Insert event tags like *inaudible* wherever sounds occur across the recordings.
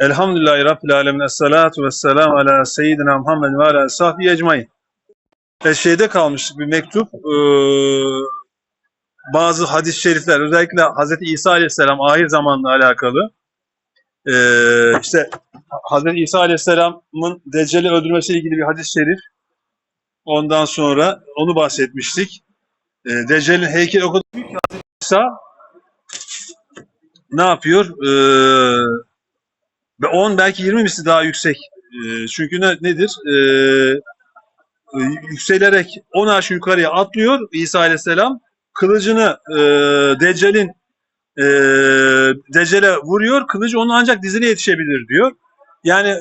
Elhamdülillahi Rabbil Alemin. Esselatu vesselamu ala seyyidina Muhammed ve ala sahbihi ecmain. E, şeyde kalmıştık bir mektup. Ee, bazı hadis-i şerifler özellikle Hazreti İsa Aleyhisselam ahir zamanla alakalı. Ee, işte Hazreti İsa Aleyhisselam'ın Deccal'i öldürmesiyle ilgili bir hadis-i şerif. Ondan sonra onu bahsetmiştik. Ee, Deccal'in heykeli o kadar büyük Hazreti İsa ne yapıyor? Ee, ve 10 belki 20 misli daha yüksek. Ee, çünkü ne, nedir? Ee, yükselerek 10 aşağı yukarıya atlıyor İsa Aleyhisselam. Kılıcını e, Deccal'in e, Deccal'e vuruyor. Kılıcı onun ancak dizine yetişebilir diyor. Yani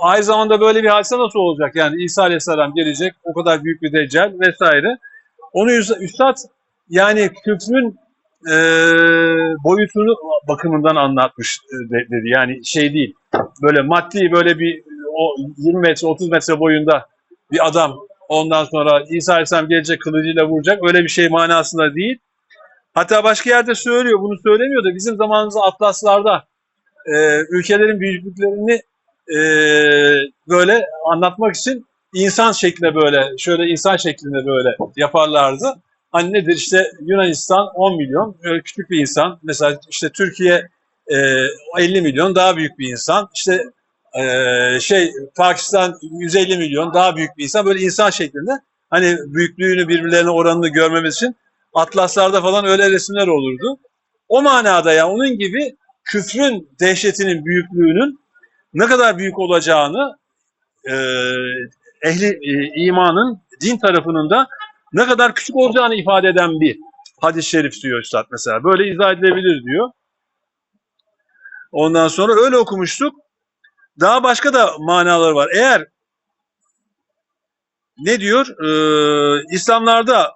aynı zamanda böyle bir hadise nasıl olacak? Yani İsa Aleyhisselam gelecek. O kadar büyük bir Deccal vesaire. Onu Üstad yani küfrün e, boyutunu bakımından anlatmış e, de- dedi. Yani şey değil. Böyle maddi böyle bir o 20 metre 30 metre boyunda bir adam ondan sonra İsa Aleyhisselam gelecek kılıcıyla vuracak. Öyle bir şey manasında değil. Hatta başka yerde söylüyor. Bunu söylemiyor da bizim zamanımızda atlaslarda e, ülkelerin büyüklüklerini e, böyle anlatmak için insan şeklinde böyle şöyle insan şeklinde böyle yaparlardı. Hani nedir işte Yunanistan 10 milyon böyle küçük bir insan. Mesela işte Türkiye e, 50 milyon daha büyük bir insan. İşte e, şey Pakistan 150 milyon daha büyük bir insan. Böyle insan şeklinde hani büyüklüğünü birbirlerine oranını görmemiz için atlaslarda falan öyle resimler olurdu. O manada ya onun gibi küfrün dehşetinin büyüklüğünün ne kadar büyük olacağını e, ehli e, imanın din tarafının da ne kadar küçük olacağını ifade eden bir hadis-i şerif diyor Üstad mesela. Böyle izah edilebilir diyor. Ondan sonra öyle okumuştuk. Daha başka da manaları var. Eğer ne diyor? Ee, İslamlarda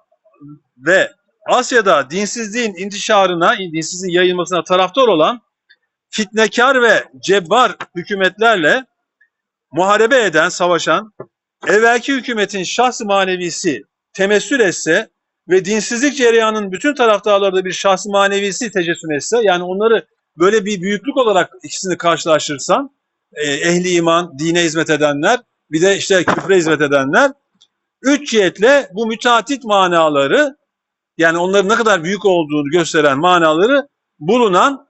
ve Asya'da dinsizliğin intişarına, dinsizliğin yayılmasına taraftar olan fitnekar ve cebbar hükümetlerle muharebe eden, savaşan, evvelki hükümetin şahs manevisi temessül etse ve dinsizlik cereyanının bütün taraftarları da bir şahs manevisi tecessüm etse, yani onları böyle bir büyüklük olarak ikisini karşılaştırsan, e, ehli iman, dine hizmet edenler, bir de işte küfre hizmet edenler, üç cihetle bu müteatit manaları, yani onların ne kadar büyük olduğunu gösteren manaları bulunan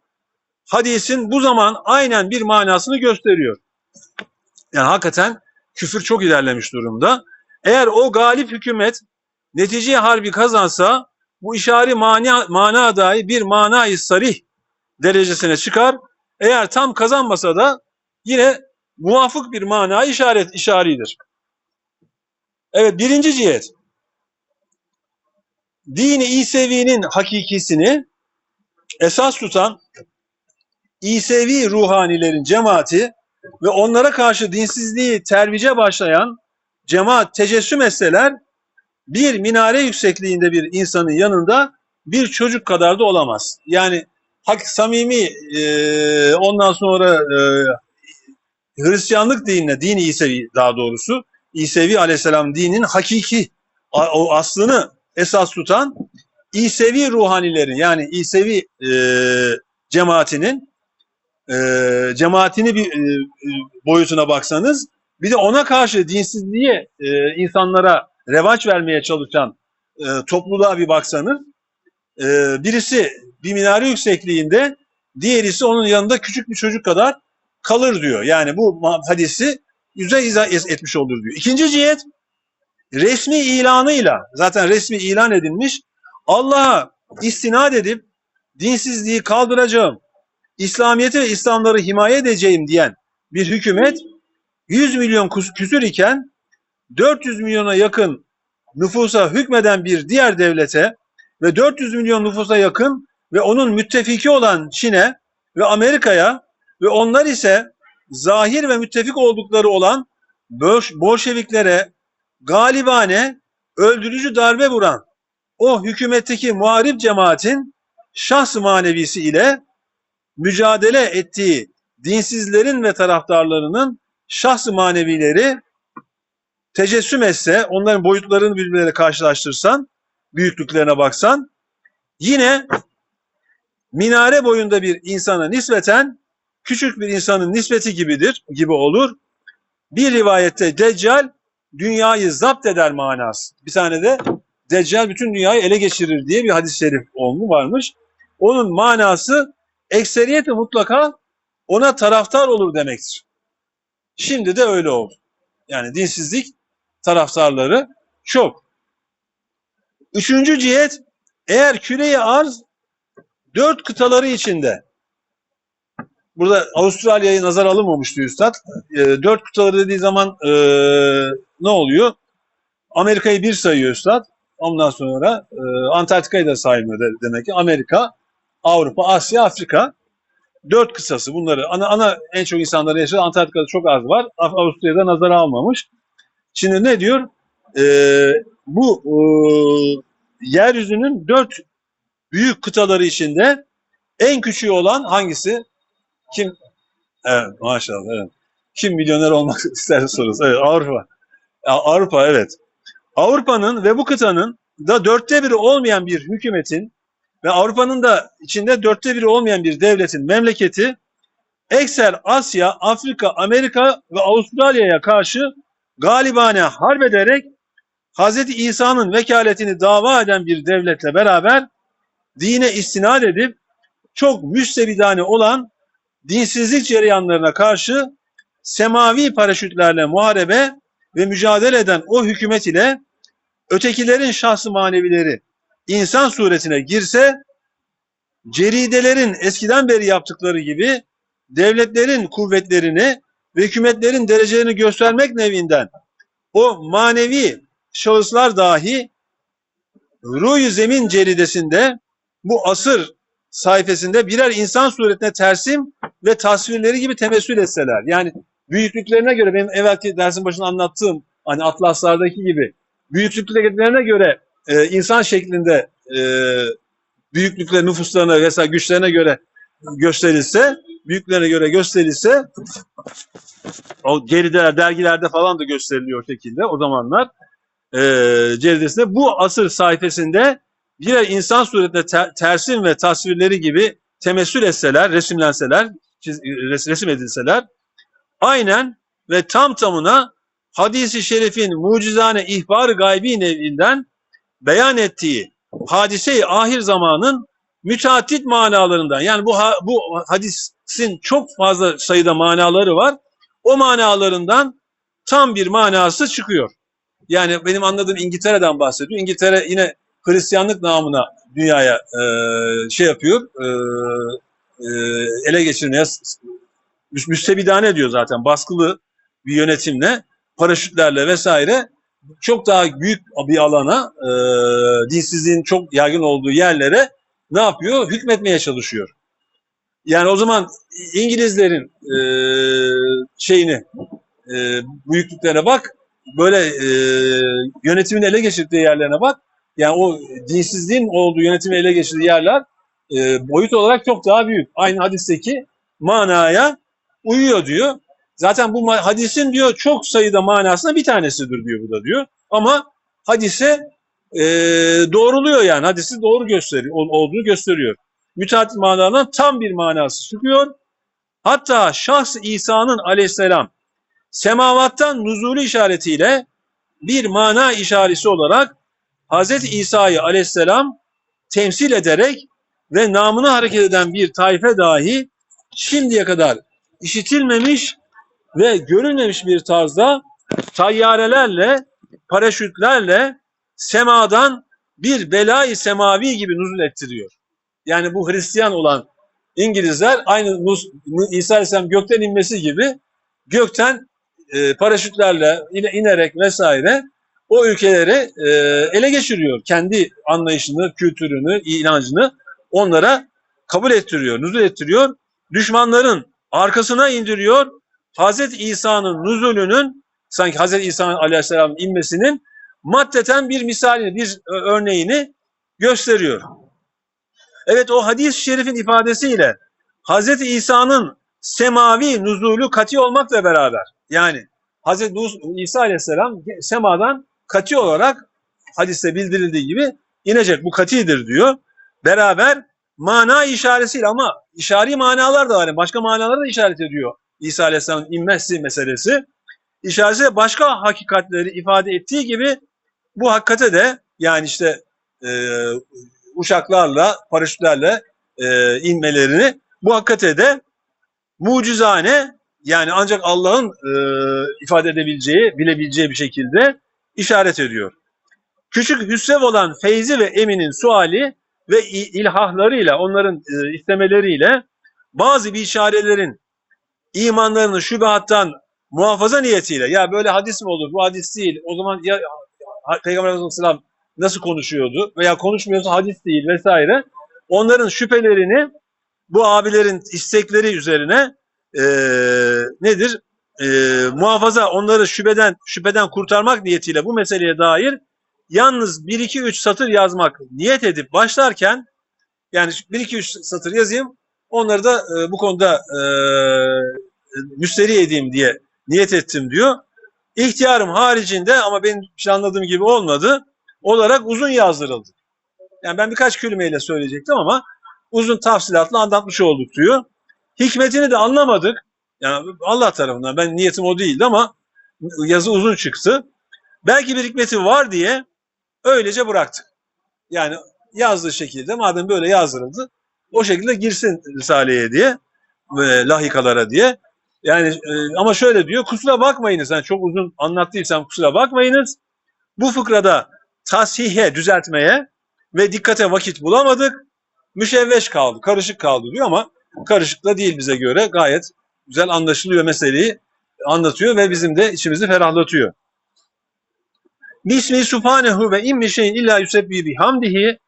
hadisin bu zaman aynen bir manasını gösteriyor. Yani hakikaten küfür çok ilerlemiş durumda. Eğer o galip hükümet netice harbi kazansa bu işari mana, mana dahi bir manayı sarih derecesine çıkar. Eğer tam kazanmasa da yine muvafık bir mana işaret işaridir. Evet birinci cihet. Dini İsevi'nin hakikisini esas tutan İsevi ruhanilerin cemaati ve onlara karşı dinsizliği tervice başlayan cemaat tecessüm etseler bir minare yüksekliğinde bir insanın yanında bir çocuk kadar da olamaz. Yani hak samimi e, ondan sonra e, Hristiyanlık dinine, dini İsevi daha doğrusu İsevi aleyhisselam dininin hakiki o aslını esas tutan İsevi ruhanilerin yani İsevi e, cemaatinin e, cemaatini bir e, e, boyutuna baksanız bir de ona karşı dinsizliğe e, insanlara revaç vermeye çalışan e, topluluğa bir baksanız e, birisi bir minare yüksekliğinde diğerisi onun yanında küçük bir çocuk kadar kalır diyor. Yani bu hadisi yüze izah etmiş olur diyor. İkinci cihet resmi ilanıyla zaten resmi ilan edilmiş Allah'a istinad edip dinsizliği kaldıracağım, İslamiyeti ve İslamları himaye edeceğim diyen bir hükümet 100 milyon küsür iken 400 milyona yakın nüfusa hükmeden bir diğer devlete ve 400 milyon nüfusa yakın ve onun müttefiki olan Çin'e ve Amerika'ya ve onlar ise zahir ve müttefik oldukları olan Bolş- Bolşeviklere galibane öldürücü darbe vuran o hükümetteki muharip cemaatin şahs manevisi ile mücadele ettiği dinsizlerin ve taraftarlarının şahs manevileri tecessüm etse, onların boyutlarını birbirleriyle karşılaştırsan, büyüklüklerine baksan, yine minare boyunda bir insana nispeten küçük bir insanın nispeti gibidir, gibi olur. Bir rivayette Deccal dünyayı zapt eder manası. Bir tane de Deccal bütün dünyayı ele geçirir diye bir hadis-i şerif olmu varmış. Onun manası ekseriyeti mutlaka ona taraftar olur demektir. Şimdi de öyle oldu. Yani dinsizlik taraftarları çok. Üçüncü cihet eğer küreyi arz dört kıtaları içinde burada Avustralya'yı nazar alınmamıştı Üstad. E, dört kıtaları dediği zaman e, ne oluyor? Amerika'yı bir sayıyor Üstad. Ondan sonra e, Antarktika'yı da saymıyor de- demek ki. Amerika, Avrupa, Asya, Afrika. Dört kısası bunları. Ana, ana en çok insanların yaşadığı Antarktika'da çok az var. Av- Avustralya'da nazara almamış. Şimdi ne diyor? E, bu e, yeryüzünün dört büyük kıtaları içinde en küçüğü olan hangisi? Kim? Evet maşallah evet. Kim milyoner olmak *laughs* ister sorusu. Evet Avrupa. Avrupa evet. Avrupa'nın ve bu kıtanın da dörtte biri olmayan bir hükümetin ve Avrupa'nın da içinde dörtte biri olmayan bir devletin memleketi ekser Asya, Afrika, Amerika ve Avustralya'ya karşı galibane harp ederek Hz. İsa'nın vekaletini dava eden bir devletle beraber dine istinad edip çok müstebidane olan dinsizlik cereyanlarına karşı semavi paraşütlerle muharebe ve mücadele eden o hükümet ile ötekilerin şahsı manevileri insan suretine girse ceridelerin eskiden beri yaptıkları gibi devletlerin kuvvetlerini ve hükümetlerin derecelerini göstermek nevinden o manevi şahıslar dahi Ruh-ü Zemin ceridesinde bu asır sayfasında birer insan suretine tersim ve tasvirleri gibi temessül etseler. Yani büyüklüklerine göre benim evvelki dersin başında anlattığım hani atlaslardaki gibi büyüklüklerine göre e, insan şeklinde e, büyüklükleri nüfuslarına vesaire güçlerine göre gösterilse büyüklerine göre gösterilse o geride dergilerde falan da gösteriliyor şekilde o zamanlar. E, ceridesinde bu asır sayfasında birer insan suretine ter- tersim ve tasvirleri gibi temessül etseler, resimlenseler, çiz- res- resim edilseler aynen ve tam tamına hadisi şerifin mucizane ihbar gaybi nevinden beyan ettiği hadise-i ahir zamanın müteaddit manalarından yani bu bu hadisin çok fazla sayıda manaları var. O manalarından tam bir manası çıkıyor. Yani benim anladığım İngiltere'den bahsediyor. İngiltere yine Hristiyanlık namına dünyaya e, şey yapıyor, e, e, ele geçirmeye müstebidane diyor zaten baskılı bir yönetimle, paraşütlerle vesaire çok daha büyük bir alana, e, dinsizliğin çok yaygın olduğu yerlere ne yapıyor? Hükmetmeye çalışıyor. Yani o zaman İngilizlerin e, şeyini, e, büyüklüklerine bak, böyle e, yönetimin ele geçirdiği yerlerine bak. Yani o dinsizliğin olduğu yönetimi ele geçirdiği yerler e, boyut olarak çok daha büyük. Aynı hadisteki manaya uyuyor diyor. Zaten bu hadisin diyor çok sayıda manasında bir tanesidir diyor bu da diyor. Ama hadise e, doğruluyor yani. Hadisi doğru gösteriyor, ol- olduğunu gösteriyor. Müteaddit manadan tam bir manası çıkıyor. Hatta şahs İsa'nın aleyhisselam semavattan nuzulü işaretiyle bir mana işareti olarak Hz. İsa'yı aleyhisselam temsil ederek ve namına hareket eden bir taife dahi şimdiye kadar işitilmemiş ve görülmemiş bir tarzda tayyarelerle, paraşütlerle semadan bir belayı semavi gibi nuzul ettiriyor. Yani bu Hristiyan olan İngilizler aynı İsa Aleyhisselam gökten inmesi gibi gökten e, paraşütlerle ine- inerek vesaire o ülkeleri e, ele geçiriyor. Kendi anlayışını, kültürünü, inancını onlara kabul ettiriyor, nüzul ettiriyor. Düşmanların arkasına indiriyor. Hazreti İsa'nın nüzulünün sanki Hazreti İsa'nın aleyhisselamın inmesinin maddeten bir misalini, bir e, örneğini gösteriyor. Evet o hadis-i şerifin ifadesiyle Hazreti İsa'nın semavi nüzulü kati olmakla beraber yani Nus- İsa Aleyhisselam semadan kati olarak hadiste bildirildiği gibi inecek. Bu katidir diyor. Beraber mana işaretiyle ama işari manalar da var. Yani başka manaları da işaret ediyor İsa Aleyhisselam'ın inmesi meselesi. İşaretiyle başka hakikatleri ifade ettiği gibi bu hakikate de yani işte e, uçaklarla, paraşütlerle e, inmelerini bu hakikate de mucizane yani ancak Allah'ın e, ifade edebileceği, bilebileceği bir şekilde işaret ediyor. Küçük Hüsrev olan Feyzi ve Emin'in suali ve ilhahlarıyla, onların e, istemeleriyle bazı bir işarelerin imanlarını şüphattan muhafaza niyetiyle ya böyle hadis mi olur, bu hadis değil, o zaman ya Peygamber Aleyhisselam nasıl konuşuyordu veya konuşmuyorsa hadis değil vesaire. Onların şüphelerini bu abilerin istekleri üzerine e, nedir? E, muhafaza onları şüpheden şüpheden kurtarmak niyetiyle bu meseleye dair yalnız 1 2 3 satır yazmak niyet edip başlarken yani 1 2 3 satır yazayım onları da e, bu konuda e, müsteri edeyim diye niyet ettim diyor. İhtiyarım haricinde ama benim planladığım gibi olmadı olarak uzun yazdırıldı. Yani ben birkaç kelimeyle söyleyecektim ama uzun tafsilatla anlatmış olduk diyor. Hikmetini de anlamadık. Yani Allah tarafından ben niyetim o değildi ama yazı uzun çıktı. Belki bir hikmeti var diye öylece bıraktık. Yani yazdığı şekilde madem böyle yazdırıldı o şekilde girsin Risale'ye diye e, lahikalara diye. Yani e, ama şöyle diyor kusura bakmayınız. Yani çok uzun anlattıysam kusura bakmayınız. Bu fıkrada tasihe, düzeltmeye ve dikkate vakit bulamadık. Müşevveş kaldı, karışık kaldı diyor ama karışık da değil bize göre. Gayet güzel anlaşılıyor meseleyi anlatıyor ve bizim de içimizi ferahlatıyor. Bismi subhanehu ve immi şeyin illa yusebbi bihamdihi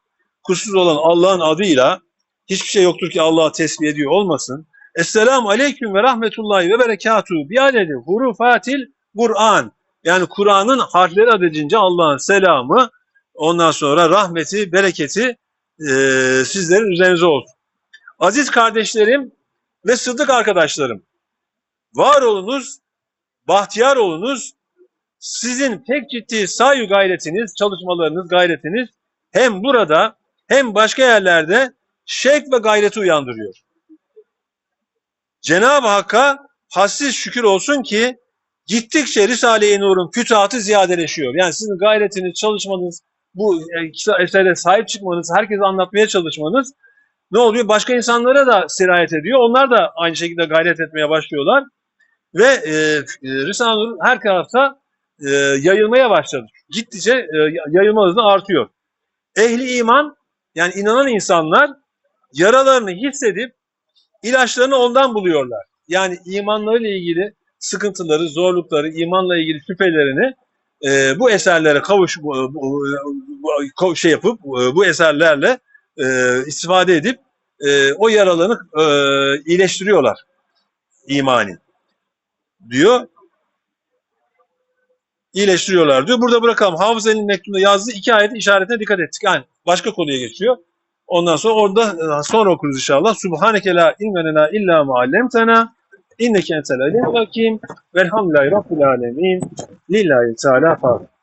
kusursuz olan Allah'ın adıyla hiçbir şey yoktur ki Allah'a tesbih ediyor olmasın. Esselamu aleyküm ve rahmetullahi ve berekatuhu biadedi hurufatil Kur'an. Yani Kur'an'ın harfleri adedince Allah'ın selamı, ondan sonra rahmeti, bereketi e, sizlerin üzerinize olsun. Aziz kardeşlerim ve sıddık arkadaşlarım, var olunuz, bahtiyar olunuz, sizin pek ciddi sayu gayretiniz, çalışmalarınız, gayretiniz hem burada hem başka yerlerde şevk ve gayreti uyandırıyor. Cenab-ı Hakk'a hassiz şükür olsun ki gittikçe Risale-i Nur'un fütuhatı ziyadeleşiyor. Yani sizin gayretiniz, çalışmanız, bu esere sahip çıkmanız, herkese anlatmaya çalışmanız ne oluyor? Başka insanlara da sirayet ediyor. Onlar da aynı şekilde gayret etmeye başlıyorlar. Ve e, e, Risale-i Nur her tarafta e, yayılmaya başladı. Gittikçe e, yayılma hızı artıyor. Ehli iman yani inanan insanlar yaralarını hissedip ilaçlarını ondan buluyorlar. Yani imanlarıyla ilgili sıkıntıları, zorlukları, imanla ilgili şüphelerini e, bu eserlere kavuş bu, bu, bu, şey yapıp bu, bu eserlerle e, istifade edip e, o yaralarını e, iyileştiriyorlar imani diyor. İyileştiriyorlar diyor. Burada bırakalım. Hafız Ali'nin mektubunda yazdığı iki ayetin işaretine dikkat ettik. Yani başka konuya geçiyor. Ondan sonra orada sonra okuruz inşallah. Subhaneke la ilme lena illa ma allamtena inneke entel alim hakim velhamdülillahi rabbil alemin lillahi teala fatiha.